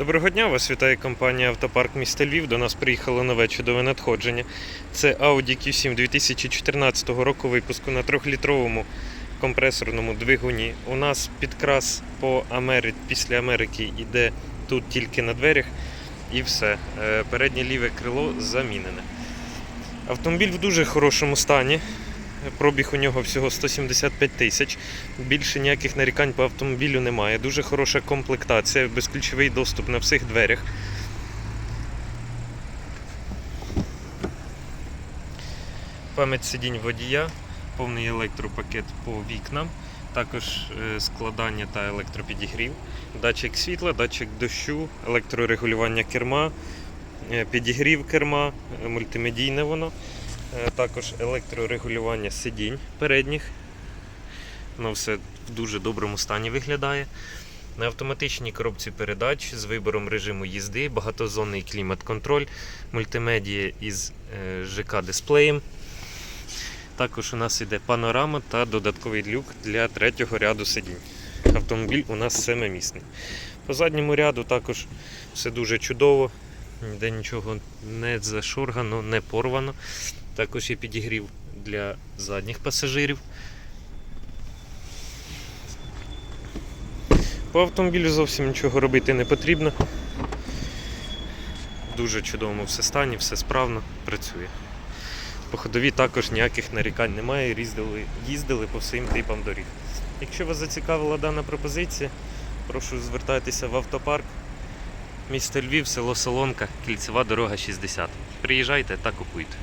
Доброго дня, вас вітає компанія Автопарк міста Львів. До нас приїхало нове чудове надходження. Це Audi Q7 2014 року випуску на 3-літровому компресорному двигуні. У нас підкрас по Амери... після Америки йде тут тільки на дверях і все. Е, Переднє ліве крило замінене. Автомобіль в дуже хорошому стані. Пробіг у нього всього 175 тисяч. Більше ніяких нарікань по автомобілю немає. Дуже хороша комплектація, безключовий доступ на всіх дверях. Пам'ять сидінь водія, повний електропакет по вікнам, також е, складання та електропідігрів, датчик світла, датчик дощу, електрорегулювання керма, е, підігрів керма, е, мультимедійне воно. Е, Також електрорегулювання сидінь передніх. Воно все в дуже доброму стані виглядає. На автоматичній коробці передач з вибором режиму їзди, багатозонний клімат-контроль, мультимедія із е, ЖК-дисплеєм. Також у нас іде панорама та додатковий люк для третього ряду сидінь. Автомобіль у нас семимісний. По задньому ряду також все дуже чудово, ніде нічого не зашоргано, не порвано. Також є підігрів для задніх пасажирів. По автомобілю зовсім нічого робити не потрібно. Дуже чудовому все стані, все справно працює. По ходові також ніяких нарікань немає, їздили, їздили по всім типам доріг. Якщо вас зацікавила дана пропозиція, прошу звертайтеся в автопарк. Місто Львів, село Солонка, кільцева дорога 60. Приїжджайте та купуйте.